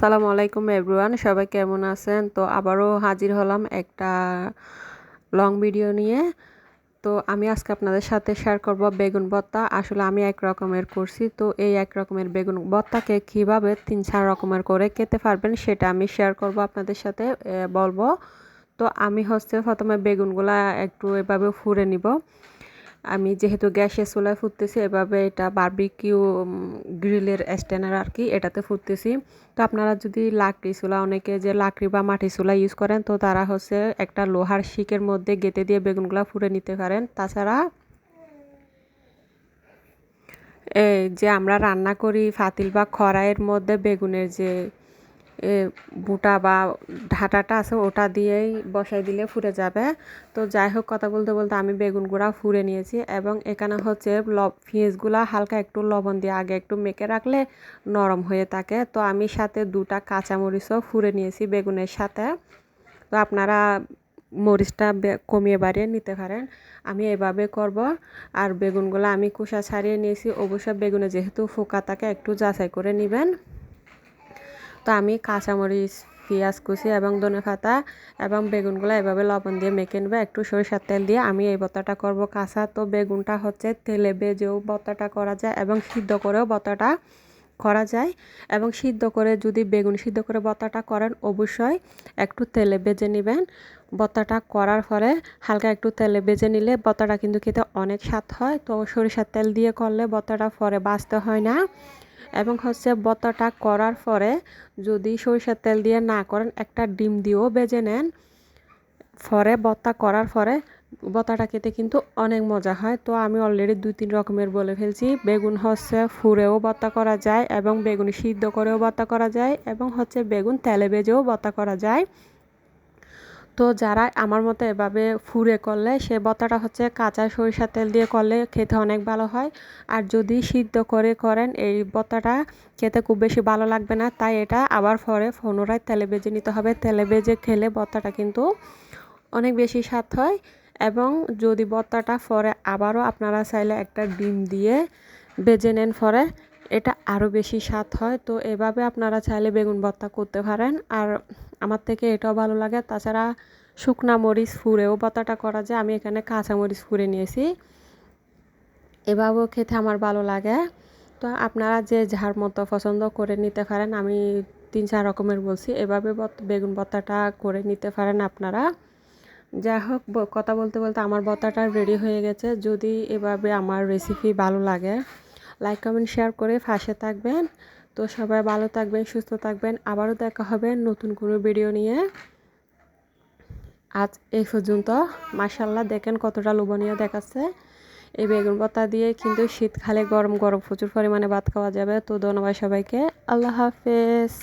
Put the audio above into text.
সালামু আলাইকুম এভরিওয়ান, সবাই কেমন আছেন? তো আবারও হাজির হলাম একটা লং ভিডিও নিয়ে। তো আমি আজকে আপনাদের সাথে শেয়ার করব বেগুন ভর্তা। আসলে আমি এক রকমের করছি, তো এই এক রকমের বেগুন ভর্তাকে কীভাবে তিন চার রকমের করে খেতে পারবেন সেটা আমি শেয়ার করব আপনাদের সাথে বলব। তো আমি হচ্ছে প্রথমে বেগুনগুলা একটু এভাবে ফুরে নিব। আমি যেহেতু গ্যাসে চুলায় ফুটতেছি, এভাবে এটা বার্বিকিউ গ্রিলের স্ট্যান্ডার আর কি এটাতে ফুটতেছি। তো আপনারা যদি লাকড়ি চুলা, অনেকে যে লাকড়ি বা মাটি চুলা ইউজ করেন, তো তারা হচ্ছে একটা লোহার শিকের মধ্যে গেঁথে দিয়ে বেগুনগুলো ফুটে নিতে পারেন। তাছাড়া এই যে আমরা রান্না করি ফাতিল বা খড়াইয়ের মধ্যে বেগুনের যে বুটা বা ঢাটাটা আছে, ওটা দিয়েই বসাই দিলে ফুটে যাবে। তো যাই হোক, কথা বলতে বলতে আমি বেগুন গুঁড়া ফুরে নিয়েছি এবং এখানে হচ্ছে পেঁয়াজগুলা হালকা একটু লবণ দিয়ে আগে একটু মেখে রাখলে নরম হয়ে থাকে। তো আমি সাথে দুটা কাঁচামরিচও ফুরে নিয়েছি বেগুনের সাথে। তো আপনারা মরিচটা কমিয়ে বাড়িয়ে নিতে পারেন। আমি এভাবে করব। আর বেগুনগুলো আমি কুসা ছাড়িয়ে নিয়েছি। অবশ্যই বেগুনে যেহেতু ফোকা থাকে, একটু যাচাই করে নেবেন। তো আমি কাঁচামরিচ, পেঁয়াজ কুচি এবং ধনে পাতা এবং বেগুনগুলো এভাবে লবণ দিয়ে মেখে নেবে। একটু সরিষার তেল দিয়ে আমি এই বত্তাটা করব কাঁচা। তো বেগুনটা হচ্ছে তেলে বেজেও বত্তাটা করা যায় এবং সিদ্ধ করেও বত্তাটা করা যায়। এবং সিদ্ধ করে যদি বেগুন সিদ্ধ করে বত্তাটা করেন, অবশ্যই একটু তেলে বেজে নেবেন। বত্তাটা করার ফলে হালকা একটু তেলে বেজে নিলে বত্তাটা কিন্তু খেতে অনেক স্বাদ হয়। তো সরিষার তেল দিয়ে করলে বত্তাটা পরে বাঁচতে হয় না। এবং হচ্ছে বত্তাটা করার পরে যদি সরিষার তেল দিয়ে না করেন, একটা ডিম দিয়েও বেজে নেন। পরে বত্তা করার পরে বতাটা খেতে কিন্তু অনেক মজা হয়। তো আমি অলরেডি দুই তিন রকমের বলে ফেলছি। বেগুন হচ্ছে ফুরেও বত্তা করা যায় এবং বেগুন সিদ্ধ করেও বত্তা করা যায় এবং হচ্ছে বেগুন তেলে বেজেও বত্তা করা যায়। তো যারা আমার মতো এভাবে ফুরে করলে, সে বতাটা হচ্ছে কাঁচা সরিষার তেল দিয়ে করলে খেতে অনেক ভালো হয়। আর যদি সিদ্ধ করে করেন, এই বতাটা খেতে খুব বেশি ভালো লাগবে না। তাই এটা আবার পরে পুনরায় তেলে বেজে নিতে হবে। তেলে বেজে খেলে বত্তাটা কিন্তু অনেক বেশি স্বাদ হয়। এবং যদি বত্তাটা পরে আবারও আপনারা চাইলে একটা ডিম দিয়ে বেজে নেন পরে। এটা আরও বেশি স্বাদ হয়। তো এভাবে আপনারা চাইলে বেগুন ভর্তা করতে পারেন। আর আমার থেকে এটাও ভালো লাগে। তাছাড়া শুকনা মরিচ ফুরেও ভর্তাটা করা যায়। আমি এখানে কাঁচা মরিচ ফুরে নিয়েছি। এভাবেও খেতে আমার ভালো লাগে। তো আপনারা যে যার মতো পছন্দ করে নিতে পারেন, আমি তিন চার রকমের বলছি। এভাবে বেগুন ভর্তাটা করে নিতে পারেন আপনারা। যাই হোক কথা বলতে বলতে আমার ভর্তাটা রেডি হয়ে গেছে। যদি এভাবে আমার রেসিপি ভালো লাগে লাইক কমেন্ট শেয়ার করে ফাঁসে থাকবেন। তো সবাই ভালো থাকবেন, সুস্থ থাকবেন। আবারও দেখা হবে নতুন কোনো ভিডিও নিয়ে। আজ এই পর্যন্ত। মাসাল্লাহ দেখেন কতটা লোভনীয় দেখাচ্ছে। এই বেগুন পাতা দিয়ে কিন্তু শীতকালে গরম গরম প্রচুর পরিমাণে ভাত খাওয়া যাবে। তো ধন্যবাদ সবাইকে। আল্লাহ হাফেজ।